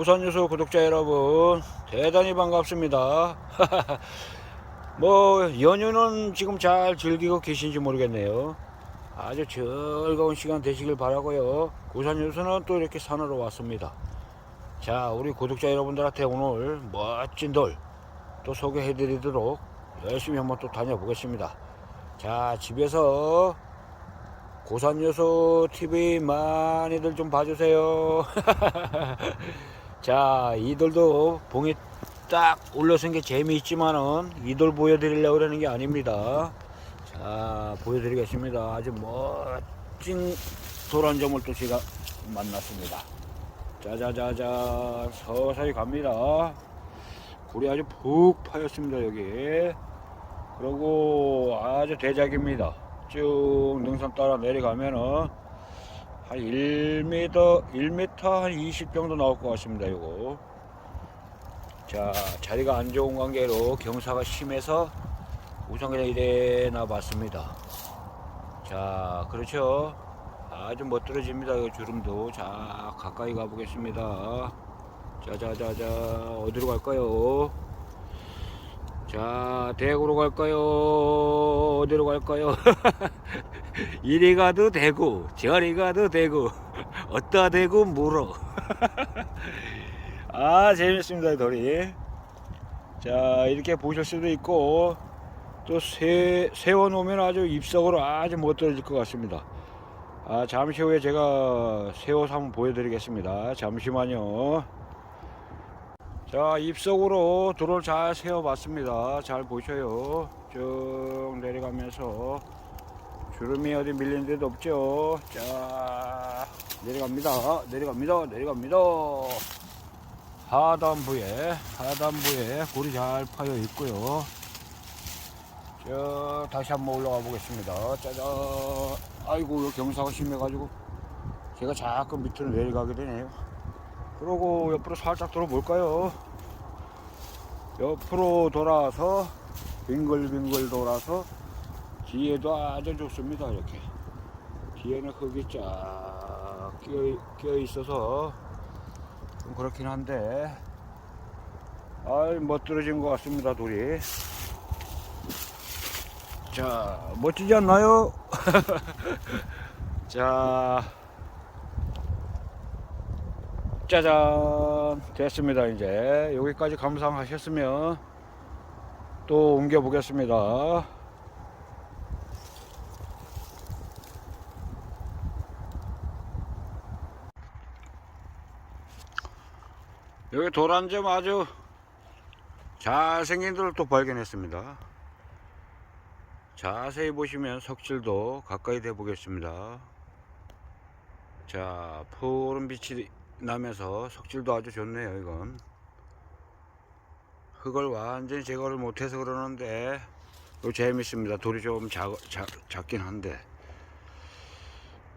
고산유소 구독자 여러분. 대단히 반갑습니다. 뭐, 연휴는 지금 잘 즐기고 계신지 모르겠네요. 아주 즐거운 시간 되시길 바라고요. 고산유소는 또 이렇게 산으로 왔습니다. 자, 우리 구독자 여러분들한테 오늘 멋진 돌 또 소개해 드리도록 열심히 한번 또 다녀보겠습니다. 자, 집에서 고산요소 TV 많이들 좀 봐주세요. 자, 이돌도 봉이 딱 올려선 게 재미있지만은 이돌 보여드리려고 그러는 게 아닙니다. 자, 보여드리겠습니다. 아주 멋진 도란 점을 또 제가 만났습니다. 짜자자자, 서서히 갑니다. 골이 아주 푹 파였습니다, 여기. 그리고 아주 대작입니다. 쭉 능선 따라 내려가면은 한 1m, 1m 한 20 정도 나올 것 같습니다. 이거. 자, 자리가 안 좋은 관계로 경사가 심해서 우선 그냥 이래 놔봤습니다. 자, 그렇죠. 아주 멋들어집니다. 이 주름도. 자, 가까이 가보겠습니다. 자자자자, 어디로 갈까요? 자, 대구로 갈까요? 어디로 갈까요? 이리 가도 되고, 저리 가도 되고, 어디다 대고 물어. 아, 재밌습니다, 이 돌이. 자, 이렇게 보실 수도 있고, 또 세, 세워놓으면 아주 입석으로 아주 못 떨어질 것 같습니다. 아, 잠시 후에 제가 세워서 한번 보여드리겠습니다. 잠시만요. 자 입속으로 돌을 잘 세워봤습니다. 잘 보셔요. 쭉 내려가면서 주름이 어디 밀린 데도 없죠. 자 내려갑니다. 내려갑니다. 내려갑니다. 하단부에 하단부에 골이 잘 파여 있고요. 저 다시 한번 올라가 보겠습니다. 짜잔. 아이고 경사가 심해가지고 제가 자꾸 밑으로 내려가게 되네요 그러고 옆으로 살짝 돌아볼까요? 옆으로 돌아서 빙글빙글 돌아서 뒤에도 아주 좋습니다 이렇게 뒤에는 흙이 쫙 끼어, 끼어 있어서 좀 그렇긴 한데 아이 멋들어진 것 같습니다 돌이 자 멋지지 않나요? 자 짜잔. 됐습니다 이제. 여기까지 감상하셨으면 또 옮겨 보겠습니다. 여기 도란점 아주 잘생긴 돌을 또 발견했습니다. 자세히 보시면 석질도 가까이 대 보겠습니다. 자 푸른 빛이 나면서 석질도 아주 좋네요 이건. 흙을 완전히 제거를 못해서 그러는데 이거 재밌습니다. 돌이 좀 작, 작, 작긴 한데.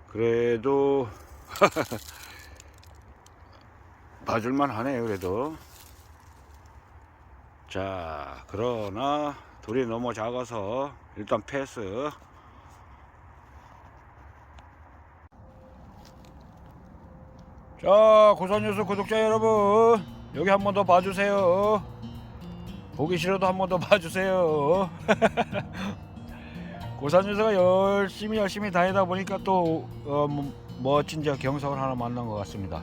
그래도 봐줄만 하네요 그래도. 자 그러나 돌이 너무 작아서 일단 패스 자 고산뉴스 구독자 여러분 여기 한 번 더 봐주세요. 보기 싫어도 한 번 더 봐주세요. 고산뉴스가 열심히 열심히 다니다 보니까 또 어, 뭐, 멋진 저 경성을 하나 만난 것 같습니다.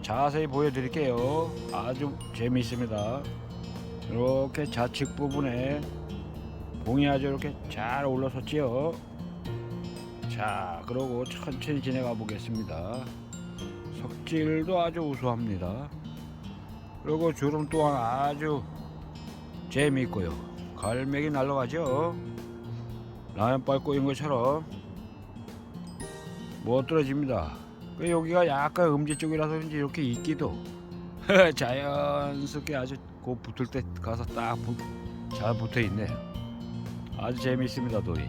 자세히 보여드릴게요. 아주 재미있습니다. 이렇게 좌측 부분에 봉이 아주 이렇게 잘 올라섰지요. 자 그러고 천천히 지나가 보겠습니다 석질도 아주 우수합니다. 그리고 주름 또한 아주 재미있고요. 갈매기 날라가죠. 라면 밟고 있는 것처럼 못 떨어집니다. 그 여기가 약간 음지 쪽이라서 그런지 이렇게 있기도 자연스럽게 아주 그 붙을 때 가서 딱 잘 붙어 있네요. 아주 재미있습니다, 돌이.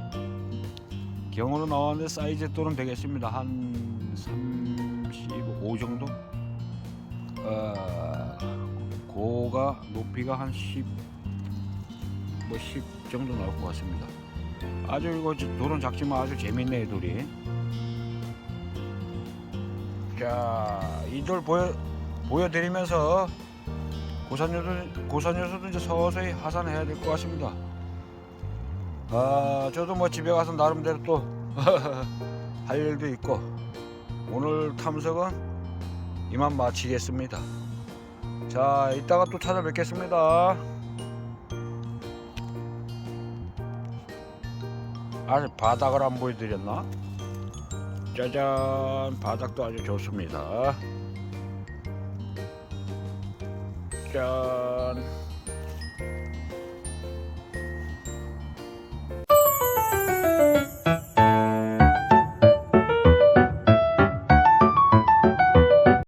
경으로 나왔는데 사이즈 또는 되겠습니다. 한 35 정도? 어, 고가 높이가 한 10, 뭐 10 정도 나올 것 같습니다. 아주 이거 저- 돌은 작지만 아주 재밌네요, 돌이. 자, 이 돌 보여 보여드리면서 고산요소 고산요소도 이제 서서히 하산해야 될 것 같습니다. 아, 저도 뭐 집에 가서 나름대로 또 할 일도 있고 오늘 탐색은 이만 마치겠습니다. 자, 이따가 또 찾아뵙겠습니다. 아직 바닥을 안 보여드렸나? 짜잔, 바닥도 아주 좋습니다. 짠.